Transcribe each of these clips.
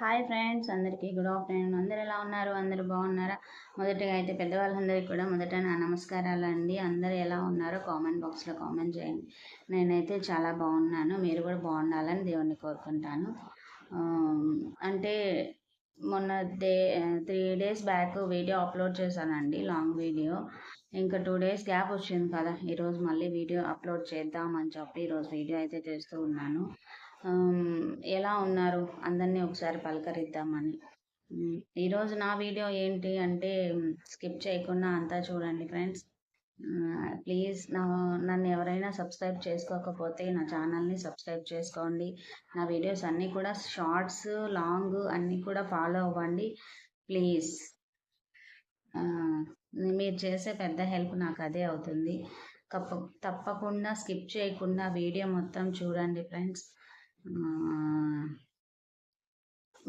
Hi friends అందరికీ good afternoon. అందరు ఎలా ఉన్నారు? అందరు బాగున్నారా? మొదటగా అయితే పెద్దవాళ్ళందరికీ కూడా మొదట నా నమస్కారాలు అండి అందరు ఎలా ఉన్నారో కామెంట్ బాక్స్లో కామెంట్ చేయండి. నేనైతే చాలా బాగున్నాను. మీరు కూడా బాగుండాలని దేవుణ్ణి కోరుకుంటాను. అంటే మొన్న day three days back video upload చేశానండి లాంగ్ వీడియో. ఇంకా టూ డేస్ గ్యాప్ వచ్చింది కదా ఈరోజు మళ్ళీ వీడియో అప్లోడ్ చేద్దామని చెప్పి ఈరోజు వీడియో అయితే చేస్తూ ఉన్నాను. ఎలా ఉన్నారు? అందరినీ ఒకసారి పలకరిద్దామని. ఈరోజు నా వీడియో ఏంటి అంటే స్కిప్ చేయకుండా అంతా చూడండి ఫ్రెండ్స్. ప్లీజ్ నా నన్ను ఎవరైనా సబ్స్క్రైబ్ చేసుకోకపోతే నా ఛానల్ని సబ్స్క్రైబ్ చేసుకోండి. నా వీడియోస్ అన్నీ కూడా షార్ట్స్ లాంగ్ అన్నీ కూడా ఫాలో అవ్వండి. ప్లీజ్. మీరు చేసే పెద్ద హెల్ప్ నాకు అదే అవుతుంది. తప్ప తప్పకుండా స్కిప్ చేయకుండా వీడియో మొత్తం చూడండి ఫ్రెండ్స్.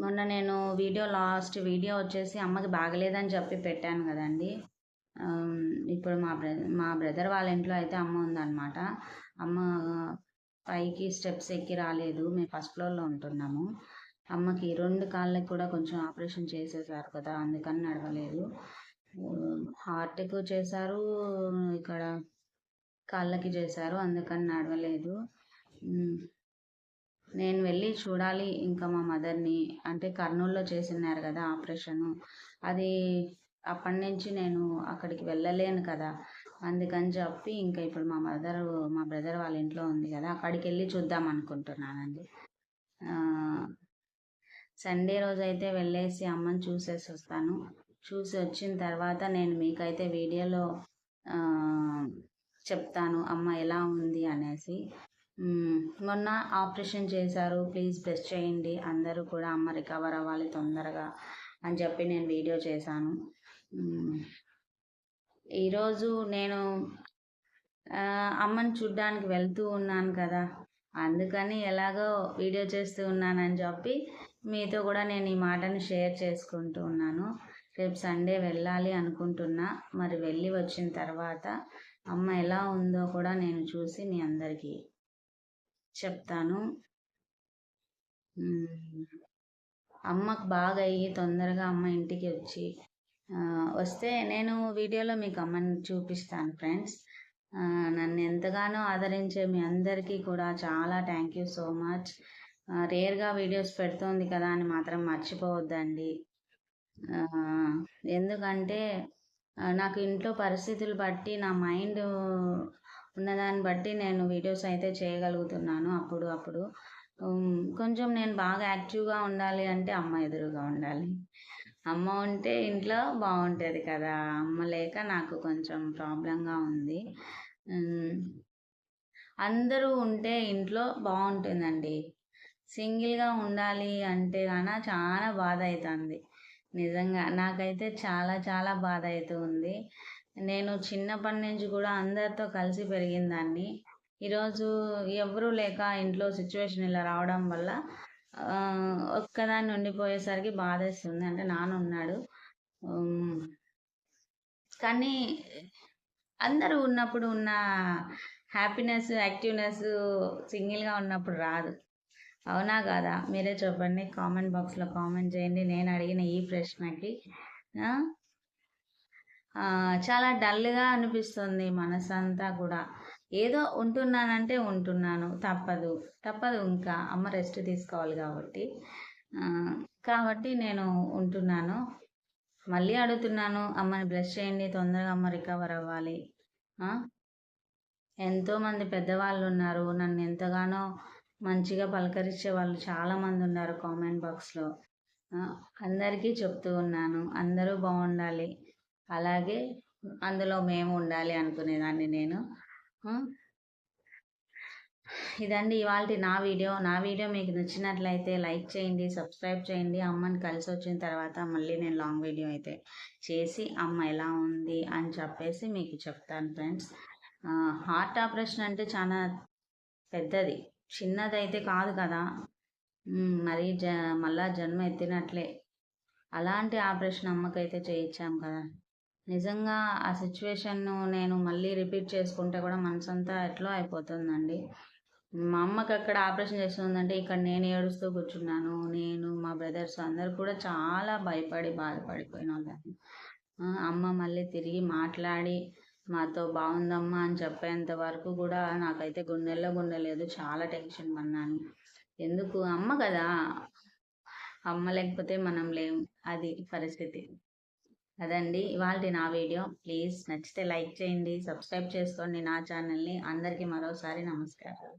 మొన్న నేను వీడియో లాస్ట్ వీడియో వచ్చేసి అమ్మకి బాగలేదని చెప్పి పెట్టాను కదండి. ఇప్పుడు మా బ్ర మా బ్రదర్ వాళ్ళ ఇంట్లో అయితే అమ్మ ఉందన్నమాట. అమ్మ పైకి స్టెప్స్ ఎక్కి రాలేదు. మేము ఫస్ట్ ఫ్లోర్లో ఉంటున్నాము. అమ్మకి రెండు కాళ్ళకి కూడా కొంచెం ఆపరేషన్ చేసేసారు కదా అందుకని నడవలేదు. హార్ట్కు చేశారు ఇక్కడ కాళ్ళకి చేశారు అందుకని నడవలేదు. నేను వెళ్ళి చూడాలి ఇంకా మా మదర్ని. అంటే కర్నూలులో చేసినారు కదా ఆపరేషను. అది అప్పటి నుంచి నేను అక్కడికి వెళ్ళలేను కదా. అందుకని చెప్పి ఇంకా ఇప్పుడు మా మదర్ మా బ్రదర్ వాళ్ళ ఇంట్లో ఉంది కదా అక్కడికి వెళ్ళి చూద్దాం అనుకుంటున్నానండి. సండే రోజు అయితే వెళ్ళేసి అమ్మని చూసేసి వస్తాను. చూసి వచ్చిన తర్వాత నేను మీకైతే వీడియోలో చెప్తాను అమ్మ ఎలా ఉంది అనేసి. మొన్న ఆపరేషన్ చేశారు. ప్లీజ్ బ్రెస్ చేయండి. అందరూ కూడా అమ్మ రికవర్ అవ్వాలి తొందరగా అని చెప్పి నేను వీడియో చేశాను. ఈరోజు నేను అమ్మని చూడ్డానికి వెళ్తూ ఉన్నాను కదా. అందుకని ఎలాగో వీడియో చేస్తూ ఉన్నానని చెప్పి మీతో కూడా నేను ఈ మాటని షేర్ చేసుకుంటూ ఉన్నాను. రేపు సండే వెళ్ళాలి అనుకుంటున్నా. మరి వెళ్ళి వచ్చిన తర్వాత అమ్మ ఎలా ఉందో కూడా నేను చూసి మీ అందరికీ చెప్తాను. అమ్మకు బాగా అయ్యి తొందరగా అమ్మ ఇంటికి వచ్చి వస్తే నేను వీడియోలో మీకు అమ్మని చూపిస్తాను ఫ్రెండ్స్. నన్ను ఎంతగానో ఆదరించే మీ అందరికీ కూడా చాలా థ్యాంక్ యూ సో మచ్. రేర్గా వీడియోస్ పెడుతోంది కదా అని మాత్రం మర్చిపోవద్దండి. ఎందుకంటే నాకు ఇంట్లో పరిస్థితులు బట్టి నా మైండ్ ఉన్నదాన్ని బట్టి నేను వీడియోస్ అయితే చేయగలుగుతున్నాను అప్పుడు అప్పుడు. కొంచెం నేను బాగా యాక్టివ్గా ఉండాలి అంటే అమ్మ ఎదురుగా ఉండాలి. అమ్మ ఉంటే ఇంట్లో బాగుంటుంది కదా. అమ్మ లేక నాకు కొంచెం ప్రాబ్లంగా ఉంది. అందరూ ఉంటే ఇంట్లో బాగుంటుందండి. సింగిల్గా ఉండాలి అంటే గాన చాలా బాధ అవుతుంది నిజంగా నాకైతే చాలా చాలా బాధ అవుతుంది నేను చిన్నప్పటి నుంచి కూడా అందరితో కలిసి పెరిగిందాన్ని ఈరోజు ఎవరూ లేక ఇంట్లో సిచ్యువేషన్ ఇలా రావడం వల్ల ఒక్కదాన్ని ఉండిపోయేసరికి బాధేస్తుంది. అంటే నాన్న ఉన్నాడు. కానీ అందరూ ఉన్నప్పుడు ఉన్న హ్యాపీనెస్ యాక్టివ్నెస్ సింగిల్గా ఉన్నప్పుడు రాదు. అవునా కాదా? మీరే చెప్పండి. కామెంట్ బాక్స్లో కామెంట్ చేయండి. నేను అడిగిన ఈ ప్రశ్నకి చాలా డల్గా అనిపిస్తుంది మనసంతా కూడా. ఏదో ఉంటున్నానంటే ఉంటున్నాను. తప్పదు. తప్పదు ఇంకా. అమ్మ రెస్ట్ తీసుకోవాలి కాబట్టి. కాబట్టి నేను ఉంటున్నాను. మళ్ళీ అడుగుతున్నాను. అమ్మని బ్రష్ చేయండి. తొందరగా అమ్మ రికవర్ అవ్వాలి. ఎంతోమంది పెద్దవాళ్ళు ఉన్నారు. నన్ను ఎంతగానో మంచిగా పలకరించే వాళ్ళు చాలామంది ఉన్నారు కామెంట్ బాక్స్లో. అందరికీ చెప్తూ ఉన్నాను. అందరూ బాగుండాలి. అలాగే అందులో మేము ఉండాలి అనుకునేదాన్ని నేను. ఇదండి ఇవాళ నా వీడియో. నా వీడియో మీకు నచ్చినట్లయితే లైక్ చేయండి సబ్స్క్రైబ్ చేయండి. అమ్మని కలిసి వచ్చిన తర్వాత మళ్ళీ నేను లాంగ్ వీడియో అయితే చేసి అమ్మ ఎలా ఉంది అని చెప్పేసి మీకు చెప్తాను ఫ్రెండ్స్. హార్ట్ ఆపరేషన్ అంటే చాలా పెద్దది. చిన్నదైతే కాదు కదా. మరి మరీ జ మళ్ళా జన్మ ఎత్తినట్లే. అలాంటి ఆపరేషన్ అమ్మకైతే చేయించాం కదా. నిజంగా ఆ సిచ్యువేషన్ను నేను మళ్ళీ రిపీట్ చేసుకుంటే కూడా మనసంతా ఎట్లా అయిపోతుందండి. మా అమ్మకి అక్కడ ఆపరేషన్ చేస్తుందంటే ఇక్కడ నేను ఏడుస్తూ కూర్చున్నాను. నేను మా బ్రదర్స్ అందరు కూడా చాలా భయపడి బాధపడిపోయిన వాళ్ళని అమ్మ మళ్ళీ తిరిగి మాట్లాడి మాతో బాగుందమ్మా అని చెప్పేంత వరకు కూడా నాకైతే గుండెల్లో గుండె లేదు చాలా టెన్షన్ పన్నాను ఎందుకు? అమ్మ కదా. అమ్మ లేకపోతే మనం లేం అది పరిస్థితి. అదండి. ఇవాళ నా వీడియో. ప్లీజ్ నచ్చితే లైక్ చేయండి సబ్స్క్రైబ్ చేసుకోండి నా ఛానల్ని. అందరికీ మరోసారి నమస్కారం